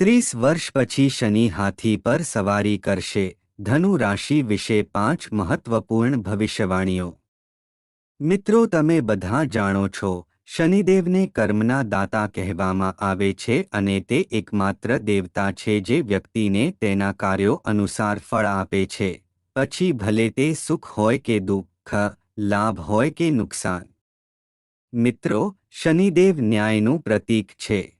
ત્રીસ વર્ષ પછી શનિ હાથી પર સવારી કરશે. ધનુ રાશિ વિશે પાંચ મહત્વપૂર્ણ ભવિષ્યવાણીઓ. મિત્રો, તમે બધા જાણો છો, શનિદેવને કર્મના દાતા કહેવામાં આવે છે અને તે એકમાત્ર દેવતા છે જે વ્યક્તિને તેના કાર્યો અનુસાર ફળ આપે છે. પછી ભલે તે સુખ હોય કે દુઃખ, લાભ હોય કે નુકસાન. મિત્રો, શનિદેવ ન્યાયનું પ્રતીક છે.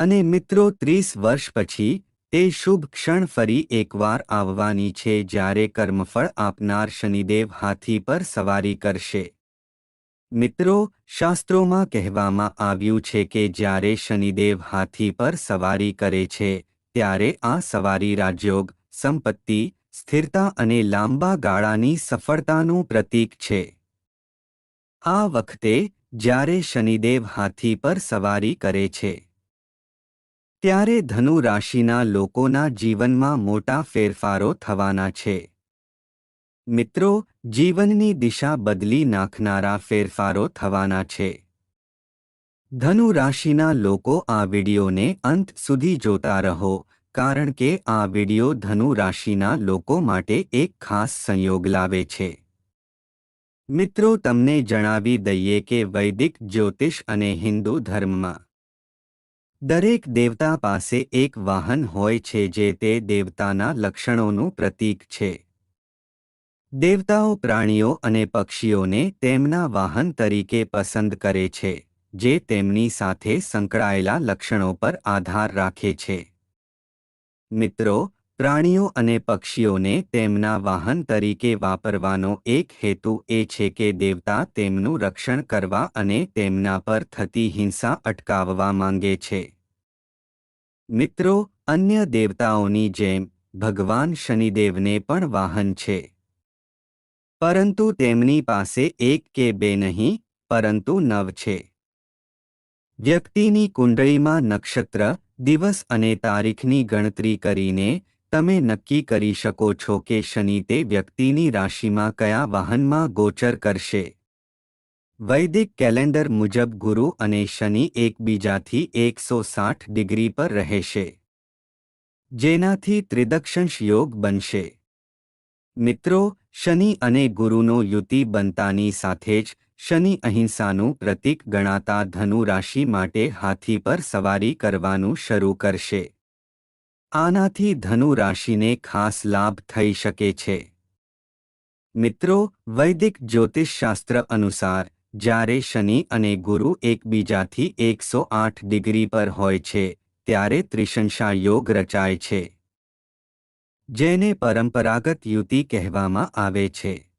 અને મિત્રો, ત્રીસ વર્ષ પછી તે શુભ ક્ષણ ફરી એકવાર આવવાની છે જ્યારે કર્મફળ આપનાર શનિદેવ હાથી પર સવારી કરશે. મિત્રો, શાસ્ત્રોમાં કહેવામાં આવ્યું છે કે જ્યારે શનિદેવ હાથી પર સવારી કરે છે, ત્યારે આ સવારી રાજયોગ, સંપત્તિ, સ્થિરતા અને લાંબા ગાળાની સફળતાનું પ્રતીક છે. આ વખતે જ્યારે શનિદેવ હાથી પર સવારી કરે છે ત્યારે ધનુ રાશિના લોકોના જીવનમાં મોટા ફેરફારો થવાના છે. મિત્રો, જીવનની દિશા બદલી નાખનારા ફેરફારો થવાના છે. ધનુ રાશિના લોકો આ વિડિયોને અંત સુધી જોતા રહો, કારણ કે આ વિડિયો ધનુ રાશિના લોકો માટે એક ખાસ સંયોગ લાવે છે. મિત્રો, તમને જણાવી દઈએ કે વૈદિક, જ્યોતિષ અને હિન્દુ ધર્મમાં દરેક દેવતા પાસે એક વાહન હોય છે જે તે દેવતાના લક્ષણોનું પ્રતીક છે. દેવતાઓ પ્રાણીઓ અને પક્ષીઓને તેમના વાહન તરીકે પસંદ કરે છે, જે તેમની સાથે સંકળાયેલા લક્ષણો પર આધાર રાખે છે. મિત્રો પ્રાણીઓ અને પક્ષીઓને તેમના વાહન તરીકે વાપરવાનો એક હેતુ એ છે કે દેવતા તેમનું રક્ષણ કરવા અને તેમના પર થતી હિંસા અટકાવવા માંગે છે. મિત્રો, અન્ય દેવતાઓની જેમ, ભગવાન શનિદેવને પણ વાહન છે. પરંતુ તેમની પાસે એક કે બે નહીં, પરંતુ નવ છે. વ્યક્તિની કુંડળીમાં નક્ષત્ર, દિવસ અને તારીખની ગણતરી કરીને તમે નક્કી કરી શકો છો કે શનિ તે વ્યક્તિની રાશિમાં કયા વાહનમાં ગોચર કરશે. વૈદિક કેલેન્ડર મુજબ ગુરુ અને શનિ એકબીજાથી એકસો સાઠ ડિગ્રી પર રહેશે. જેનાથી ત્રિદક્ષંશ યોગ બનશે. મિત્રો, શનિ અને ગુરુનો યુતિ બનતાની સાથે જ શનિ અહિંસાનું પ્રતીક ગણાતા ધનુ રાશિ માટે હાથી પર સવારી કરવાનું શરૂ કરશે. આનાથી ધનુ રાશિને ખાસ લાભ થઈ શકે છે. મિત્રો, વૈદિક જ્યોતિષશાસ્ત્ર અનુસાર, જ્યારે શનિ અને ગુરુ એકબીજાથી એકસો આઠ ડિગ્રી પર હોય છે, ત્યારે ત્રિશંશા યોગ રચાય છે. જેને પરંપરાગત યુતિ કહેવામાં આવે છે.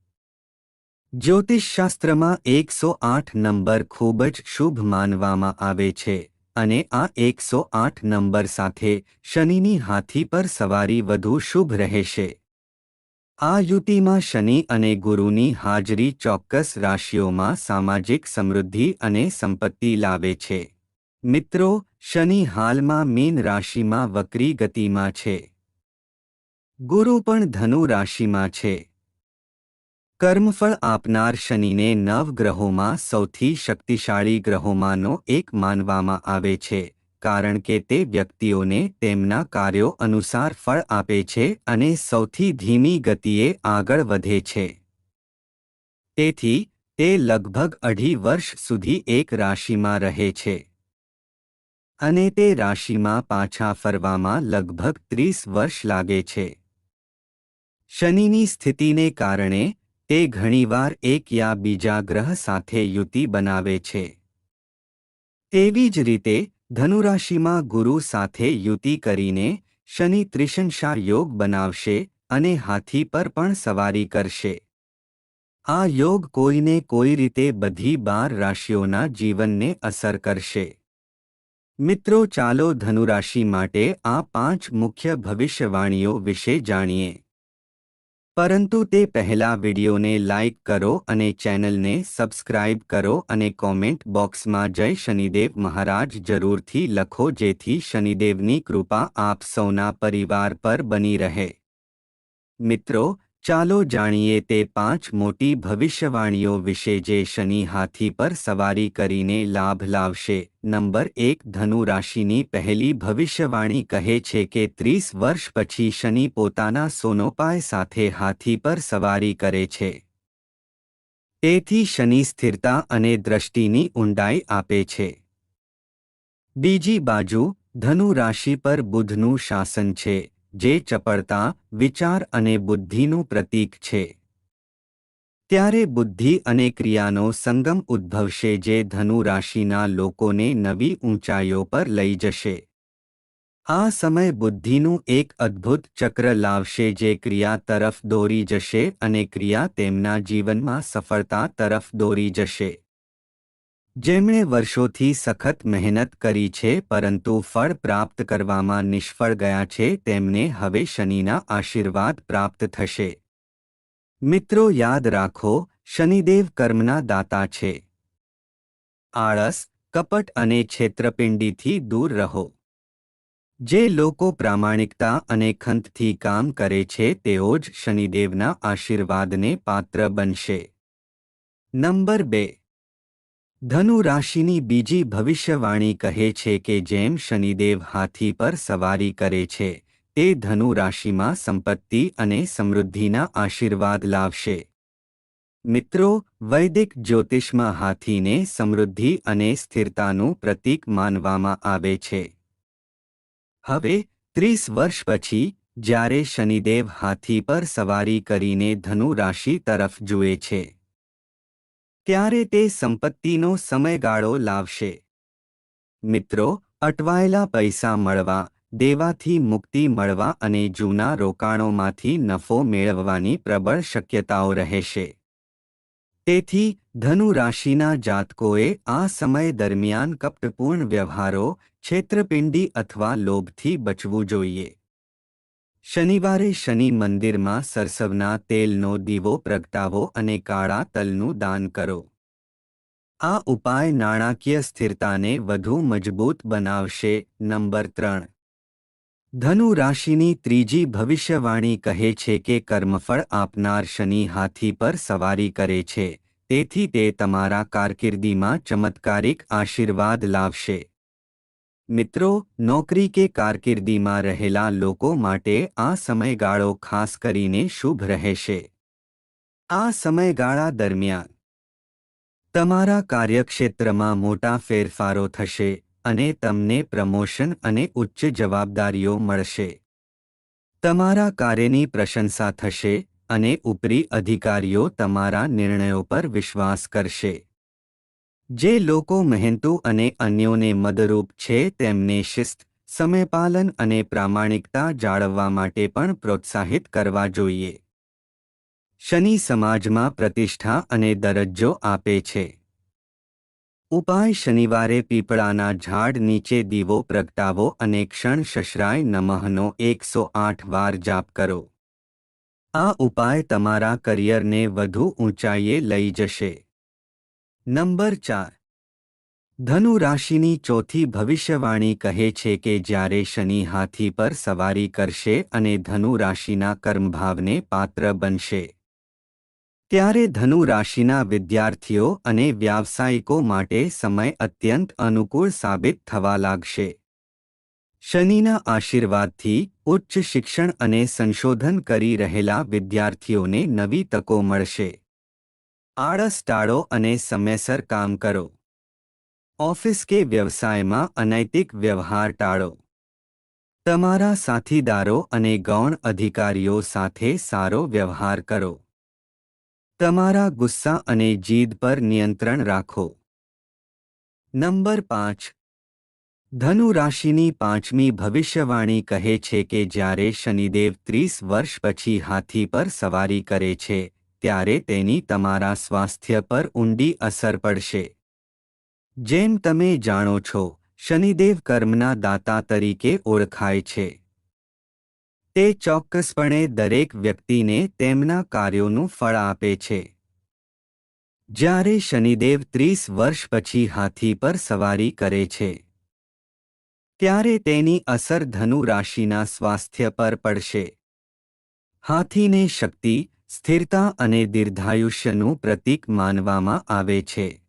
જ્યોતિષશાસ્ત્રમાં એકસો આઠ નંબર ખૂબ જ શુભ માનવામાં આવે છે. અને આ એકસો આઠ નંબર સાથે શનિની હાથી પર સવારી વધુ શુભ રહેશે. આ યુતિમાં શનિ અને ગુરુની હાજરી ચોક્કસ રાશિઓમાં સામાજિક સમૃદ્ધિ અને સંપત્તિ લાવે છે. મિત્રો, શનિ હાલમાં મીન રાશિમાં વક્રી ગતિમાં છે. ગુરુ પણ ધનુ રાશિમાં છે. કર્મફળ આપનાર શનિને નવ ગ્રહોમાં સૌથી શક્તિશાળી ગ્રહોમાંનો એક માનવામાં આવે છે, કારણ કે તે વ્યક્તિઓને તેમના કાર્યો અનુસાર ફળ આપે છે અને સૌથી ધીમી ગતિએ આગળ વધે છે. તેથી, તે લગભગ અઢી વર્ષ સુધી એક રાશિમાં રહે છે. અને તે રાશિમાં પાછા ફરવામાં લગભગ ત્રીસ વર્ષ લાગે છે. શનિની સ્થિતિને કારણે તે ઘણીવાર એક યા બીજા ગ્રહ સાથે યુતિ બનાવે છે. એવી જ રીતે, ધનુરાશિમાં ગુરુ સાથે યુતિ કરીને, શનિ ત્રિશંશા યોગ બનાવશે અને હાથી પર પણ સવારી કરશે. આ યોગ કોઈને કોઈ રીતે બધી બાર રાશિઓના જીવનને અસર કરશે. મિત્રો, ચાલો ધનુરાશિ માટે આ પાંચ મુખ્ય ભવિષ્યવાણીઓ વિશે જાણીએ. પરંતુ તે પહેલા વિડીયોને લાઇક કરો અને ચેનલને સબસ્ક્રાઇબ કરો અને કોમેન્ટ બોક્સમાં જય શનિદેવ મહારાજ જરૂરથી લખો જેથી શનિદેવની કૃપા આપ સૌના પરિવાર પર બની રહે. મિત્રો ચાલો જાણીએ તે પાંચ મોટી ભવિષ્યવાણીઓ વિશે જે શનિ હાથી પર સવારી કરીને લાભ લાવશે. નંબર એક, ધનુ રાશિની પહેલી ભવિષ્યવાણી કહે છે કે ત્રીસ વર્ષ પછી શનિ પોતાના સોનોપાય સાથે હાથી પર સવારી કરે છે. તેથી શનિ સ્થિરતા અને દ્રષ્ટિની ઊંડાઈ આપે છે. બીજી બાજુ, ધનુ રાશિ પર બુધનું શાસન છે. જે ચપળતા, વિચાર અને બુદ્ધિનું પ્રતીક છે. ત્યારે બુદ્ધિ અને ક્રિયાનો સંગમ ઉદ્ભવશે જે ધનુ રાશિના લોકોને નવી ઊંચાઈઓ પર લઈ જશે. આ સમય બુદ્ધિનું એક અદ્ભુત ચક્ર લાવશે જે ક્રિયા તરફ દોરી જશે અને ક્રિયા તેમના જીવનમાં સફળતા તરફ દોરી જશે. જેમણે વર્ષોથી સખત મહેનત કરી છે પરંતુ ફળ પ્રાપ્ત કરવામાં નિષ્ફળ ગયા છે, તેમને હવે શનિના આશીર્વાદ પ્રાપ્ત થશે. મિત્રો, યાદ રાખો, શનિદેવ કર્મના દાતા છે. આળસ, કપટ અને છેત્રપિંડીથી દૂર રહો. જે લોકો પ્રામાણિકતા અને ખંતથી કામ કરે છે, તેઓ જ શનિદેવના આશીર્વાદને પાત્ર બનશે. નંબર બે ધનુ રાશિની બીજી ભવિષ્યવાણી કહે છે કે જેમ શનિદેવ હાથી પર સવારી કરે છે, તે ધનુ રાશિમાં સંપત્તિ અને સમૃદ્ધિના આશીર્વાદ લાવશે. મિત્રો, વૈદિક જ્યોતિષમાં હાથીને સમૃદ્ધિ અને સ્થિરતાનું પ્રતીક માનવામાં આવે છે. હવે, ત્રીસ વર્ષ પછી, જ્યારે શનિદેવ હાથી પર સવારી કરીને ધનુ રાશિ તરફ જુએ છે ત્યારે તે સંપત્તિનો સમયગાળો લાવશે. મિત્રો, અટવાયેલા પૈસા મળવા, દેવાથી મુક્તિ મળવા અને જૂના રોકાણોમાંથી નફો મેળવવાની પ્રબળ શક્યતાઓ રહેશે. તેથી ધનુ રાશિના જાતકોએ આ સમય દરમિયાન કપટપૂર્ણ વ્યવહારો, છેત્રપિંડી અથવા લોભથી બચવું જોઈએ. શનિવારે શનિ મંદિરમાં સરસવના તેલનો દીવો પ્રગટાવો અને કાળા તલનું દાન કરો. આ ઉપાય નાણાકીય સ્થિરતાને વધુ મજબૂત બનાવશે. નંબર ત્રણ. ધનુ રાશિની ત્રીજી ભવિષ્યવાણી કહે છે કે કર્મફળ આપનાર શનિ હાથી પર સવારી કરે છે. તેથી તે તમારા કારકિર્દીમાં ચમત્કારિક આશીર્વાદ લાવશે. મિત્રો, નોકરી કે કારકિર્દીમાં રહેલા લોકો માટે આ સમયગાળો ખાસ કરીને શુભ રહેશે. આ સમયગાળા દરમિયાન તમારા કાર્યક્ષેત્રમાં મોટા ફેરફારો થશે અને તમને પ્રમોશન અને ઉચ્ચ જવાબદારીઓ મળશે. તમારા કાર્યની પ્રશંસા થશે અને ઉપરી અધિકારીઓ તમારા નિર્ણયો પર વિશ્વાસ કરશે. જે લોકો મહેનતુ અને અન્યોને મદરૂપ છે, તેમને શિસ્ત, સમયપાલન અને પ્રામાણિકતા જાળવવા માટે પણ પ્રોત્સાહિત કરવા જોઈએ. શનિ સમાજમાં પ્રતિષ્ઠા અને દરજ્જો આપે છે. ઉપાય શનિવારે પીપળાના ઝાડ નીચે દીવો પ્રગટાવો અને ક્ષણ શશરાય નમઃનો એકસો આઠ વાર જાપ કરો. આ ઉપાય તમારા કરિયરને વધુ ઊંચાઈએ લઈ જશે. નંબર ચાર. ધનુ રાશિની ચોથી ભવિષ્યવાણી કહે છે કે જ્યારે શનિ હાથી પર સવારી કરશે અને ધનુ રાશિના કર્મભાવને પાત્ર બનશે. ત્યારે ધનુ રાશિના વિદ્યાર્થીઓ અને વ્યાવસાયિકો માટે સમય અત્યંત અનુકૂળ સાબિત થવા લાગશે. શનિના આશીર્વાદથી ઉચ્ચ શિક્ષણ અને સંશોધન કરી રહેલા વિદ્યાર્થીઓને નવી તકો મળશે. આળસ ટાળો અને સમયસર કામ કરો. ઓફિસ કે વ્યવસાયમાં અનૈતિક વ્યવહાર ટાળો. તમારા સાથીદારો અને ગૌણ અધિકારીઓ સાથે સારો વ્યવહાર કરો. તમારા ગુસ્સા અને જીદ પર નિયંત્રણ રાખો. નંબર પાંચ. ધનુ રાશિની પાંચમી ભવિષ્યવાણી કહે છે કે જ્યારે શનિદેવ ત્રીસ વર્ષ પછી હાથી પર સવારી કરે છે ત્યારે તેની તમારા સ્વાસ્થ્ય પર ઊંડી અસર પડશે. જેમ તમે જાણો છો, શનિદેવ કર્મના દાતા તરીકે ઓળખાય છે. તે ચોક્કસપણે દરેક વ્યક્તિને તેમના કાર્યોનું ફળ આપે છે. જ્યારે શનિદેવ ત્રીસ વર્ષ પછી હાથી પર સવારી કરે છે, ત્યારે તેની અસર ધનુ રાશિના સ્વાસ્થ્ય પર પડશે. હાથીને શક્તિ સ્થિરતા અને દીર્ઘાયુષ્યનું પ્રતીક માનવામાં આવે છે.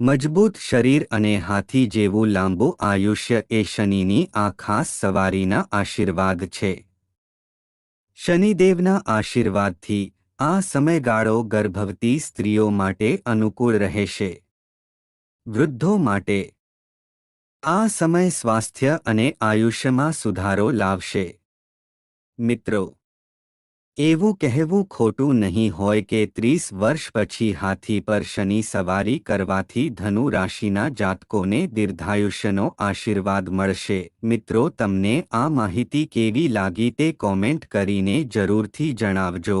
મજબૂત શરીર અને હાથી જેવું લાંબુ આયુષ્ય એ શનિની આ ખાસ સવારીના આશીર્વાદ છે. શનિદેવના આશીર્વાદથી આ સમયગાળો ગર્ભવતી સ્ત્રીઓ માટે અનુકૂળ રહેશે. વૃદ્ધો માટે આ સમય સ્વાસ્થ્ય અને આયુષ્યમાં સુધારો લાવશે. મિત્રો એવું કહેવું ખોટું નહીં હોય કે ત્રીસ વર્ષ પછી હાથી પર શનિ સવારી કરવાથી ધનુ રાશિના જાતકોને દીર્ઘાયુષ્યનો આશીર્વાદ મળશે. મિત્રો, તમને આ માહિતી કેવી લાગી તે કોમેન્ટ કરીને જરૂરથી જણાવજો.